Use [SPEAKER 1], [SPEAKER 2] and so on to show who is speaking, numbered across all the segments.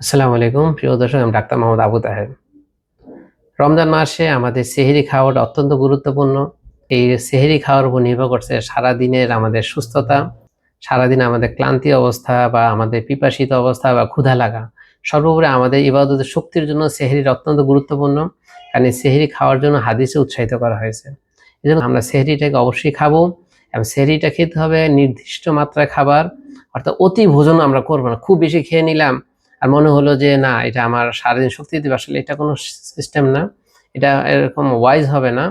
[SPEAKER 1] আসসালামু আলাইকুম। প্রিয় দর্শক, আমি ডাক্তার মোহাম্মদ আবু তাহের। রমজান মাসে আমাদের সেহেরি খাওয়াটা অত্যন্ত গুরুত্বপূর্ণ। এই সেহেরি খাওয়ার উপর নির্ভর করছে সারাদিনের আমাদের সুস্থতা, সারাদিন আমাদের ক্লান্তি অবস্থা বা আমাদের পিপাসিত অবস্থা বা ক্ষুধা লাগা। সর্বোপরি আমাদের ইবাদতের শক্তির জন্য সেহেরির অত্যন্ত গুরুত্বপূর্ণ, কারণ সেহেরি খাওয়ার জন্য হাদিসে উৎসাহিত করা হয়েছে। এই জন্য আমরা সেহেরিটাকে অবশ্যই খাব এবং সেহেরিটা খেতে হবে নির্দিষ্ট মাত্রায় খাবার, অর্থাৎ অতি ভোজন আমরা করব না। খুব বেশি খেয়ে নিলাম আর মনে হলো যে, না, এটা আমার সারাদিন শক্তি দেবে। আসলে এটা কোনো সিস্টেম না। এটা এরকম ওয়াইজ হবে না।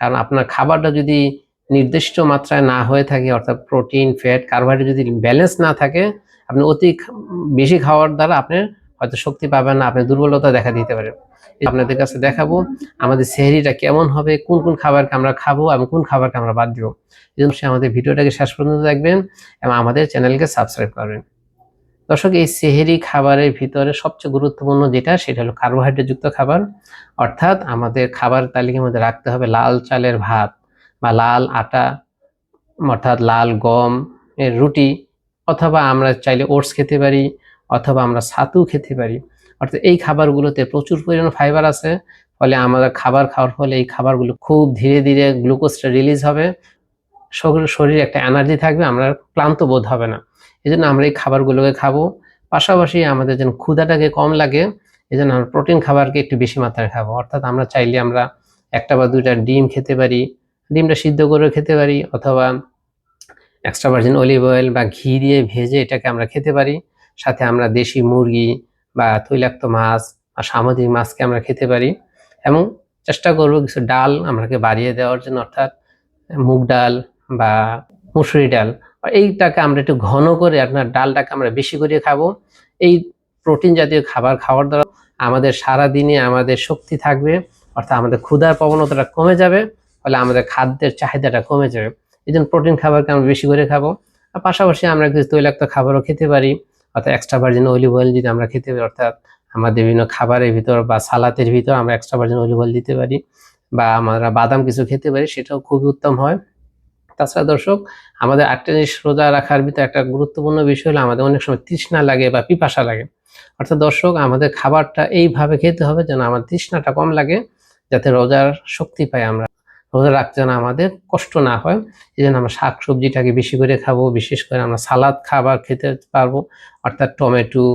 [SPEAKER 1] কারণ আপনার খাবারটা যদি নির্দিষ্ট মাত্রায় না হয়ে থাকে, অর্থাৎ প্রোটিন ফ্যাট কার্বোহাইড্রেট যদি ব্যালেন্স না থাকে, আপনি অতি বেশি খাওয়ার দ্বারা আপনি হয়তো শক্তি পাবেন না, আপনি দুর্বলতা দেখা দিতে পারে। আপনাদের কাছে দেখাবো আমাদের সেহরিটা কেমন হবে, কোন কোন খাবারকে আমরা খাব এবং কোন খাবারকে আমরা বাদ দিব। এই জন্য সে আমাদের ভিডিওটাকে শেষ পর্যন্ত দেখবেন এবং আমাদের চ্যানেলকে সাবস্ক্রাইব করবেন। দর্শক, এই সেহেরি খাবারের ভিতরে সবচেয়ে গুরুত্বপূর্ণ যেটা, সেটা হলো কার্বোহাইড্রেটযুক্ত খাবার। অর্থাৎ আমাদের খাবার তালিকার মধ্যে রাখতে হবে লাল চালের ভাত বা লাল আটা, অর্থাৎ লাল গম এর রুটি, অথবা আমরা চাইলে ওটস খেতে পারি, অথবা আমরা ছাতু খেতে পারি। অর্থাৎ এই খাবারগুলোতে প্রচুর পরিমাণে ফাইবার আছে, ফলে আমাদের খাবার খাওয়ার ফলে এই খাবারগুলো খুব ধীরে ধীরে গ্লুকোজটা রিলিজ হবে। শরীর একটা এনার্জি থাকবে, আমরা ক্লান্ত বোধ হবে না। এই জন্য আমরা এই খাবারগুলোকে খাব। পাশাপাশি আমাদের যেন ক্ষুধাটাকে কম লাগে এই জন্য আমরা প্রোটিন খাবারকে একটু বেশি মাত্রায় খাব। অর্থাৎ আমরা চাইলে আমরা একটা বা দুইটা ডিম খেতে পারি, ডিমটা সিদ্ধ করে খেতে পারি, অথবা এক্সট্রা ভার্জিন অলিভ অয়েল বা ঘি দিয়ে ভেজে এটাকে আমরা খেতে পারি। সাথে আমরা দেশি মুরগি বা তৈলাক্ত মাছ বা সামুদ্রিক মাছকে আমরা খেতে পারি। এবং চেষ্টা করব কিছু ডাল আমরাকে বাড়িয়ে দেওয়ার জন্য, অর্থাৎ মুগ ডাল বা মুসুরি ডাল। এইটাকে আমরা একটু ঘন করে আপনার ডালটাকে আমরা বেশি করে খাব। এই প্রোটিন জাতীয় খাবার খাওয়ার দ্বারা আমাদের সারা দিনে আমাদের শক্তি থাকবে, অর্থাৎ আমাদের ক্ষুধার প্রবণতাটা কমে যাবে, ফলে আমাদের খাদ্যের চাহিদাটা কমে যাবে। এই জন্য প্রোটিন খাবারকে আমরা বেশি করে খাব। আর পাশাপাশি আমরা কিছু তৈলাক্ত খাবারও খেতে পারি, অর্থাৎ এক্সট্রা ভার্জিন অলিভ অয়েল যদি আমরা খেতে পারি, অর্থাৎ আমাদের বিভিন্ন খাবারের ভিতর বা সালাতের ভিতর আমরা এক্সট্রা ভার্জিন অলিভ অয়েল দিতে পারি, বা আমরা বাদাম কিছু খেতে পারি, সেটাও খুবই উত্তম হয়। তাছাড়া দর্শক, আমাদের জিনিস রোজা রাখার ভিতরে একটা গুরুত্বপূর্ণ বিষয় হলো, আমাদের অনেক সময় তৃষ্ণা লাগে বা পিপাসা লাগে। অর্থাৎ দর্শক, আমাদের খাবারটা এইভাবে খেতে হবে যেন আমার তৃষ্ণাটা কম লাগে, যাতে রোজার শক্তি পাই আমরা। রোজা রাখতে যেন আমাদের কষ্ট না হয়, এই জন্য আমরা শাক সবজিটাকে বেশি করে খাব, বিশেষ করে আমরা সালাদ খাবার খেতে পারব। অর্থাৎ টমেটো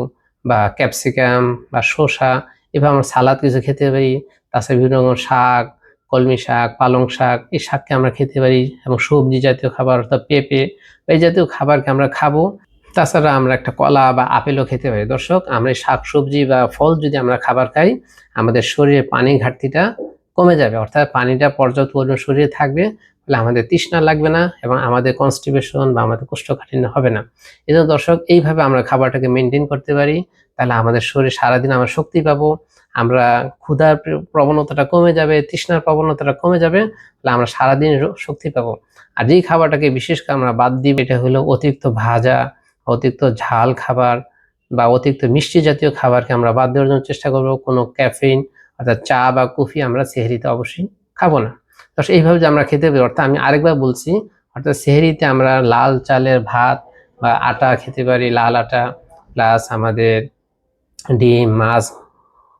[SPEAKER 1] বা ক্যাপসিকাম বা শসা, এভাবে আমরা সালাদ কিছু খেতে পারি। তাছাড়া বিভিন্ন রকম শাক কলমি শাক, পালং শাক, এই শাককে আমরা খেতে পারি এবং সবজি জাতীয় খাবার অর্থাৎ পেঁপে, এই জাতীয় খাবারকে আমরা খাব। তাছাড়া আমরা একটা কলা বা আপেলও খেতে পারি। দর্শক, আমরা এই শাক সবজি বা ফল যদি আমরা খাবার খাই, আমাদের শরীরে পানি ঘাটতিটা কমে যাবে। অর্থাৎ পানিটা পর্যাপ্ত পরিমাণ শরীরে থাকবে ফলে আমাদের তৃষ্ণা লাগবে না এবং আমাদের কনস্টিপেশন বা আমাদের কোষ্ঠকাঠিন্য হবে না। এই দর্শক, এইভাবে আমরা খাবারটাকে মেনটেন করতে পারি, তাহলে আমাদের শরীর সারাদিন আমরা শক্তি পাবো। আমরা ক্ষুধার প্রবণতাটা কমে যাবে, তৃষ্ণার প্রবণতাটা কমে যাবে, তাহলে আমরা সারাদিন শক্তি পাবো। আর যেই খাবারটাকে বিশেষ করে আমরা বাদ দিব, এটা হলো অতিরিক্ত ভাজা, অতিরিক্ত ঝাল খাবার বা অতিরিক্ত মিষ্টি জাতীয় খাবারকে আমরা বাদ দেওয়ার জন্য চেষ্টা করব। কোনো ক্যাফিন অর্থাৎ চা বা কফি আমরা সেহরিতে অবশ্যই খাব না। তো এইভাবে যে আমরা খেতে পারি, অর্থাৎ আমি আরেকবার বলছি, অর্থাৎ সেহরিতে আমরা লাল চালের ভাত বা আটা খেতে পারি, লাল আটা, প্লাস আমাদের ডিম, মাছ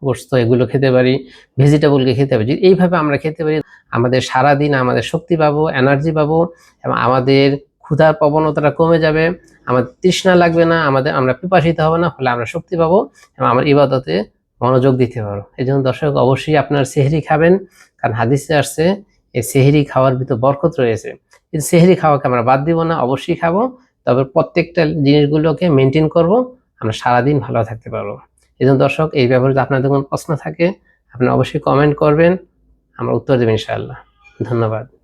[SPEAKER 1] গোস্ত এগুলো খেতে পারি ভেজিটেবলকে খেতে পারি। যদি এইভাবে আমরা খেতে পারি, আমাদের সারাদিন আমাদের শক্তি পাবো এনার্জি পাবো, এবং আমাদের ক্ষুধার প্রবণতাটা কমে যাবে, আমাদের তৃষ্ণা লাগবে না, আমাদের, আমরা পিপাসিত হবে না, ফলে আমরা শক্তি পাবো, এবং আমার ইবাদতে মনোযোগ দিতে পারব। এই জন্য দর্শক, অবশ্যই আপনার সেহরি খাবেন, কারণ হাদিসে আসছে, এই সেহরি খাওয়ার ভিতর বরকত রয়েছে। কিন্তু সেহরি খাওয়াকে আমরা বাদ দিব না, অবশ্যই খাব, তবে প্রত্যেকটা জিনিসগুলোকে মেনটেন করব, আমরা সারাদিন ভালো থাকতে পারব। এই দর্শক, এই ব্যাপারে যদি আপনাদের কোনো প্রশ্ন থাকে, আপনি অবশ্যই কমেন্ট করবেন। আমরা উত্তর দেবেন ইনশাআল্লাহ। ধন্যবাদ।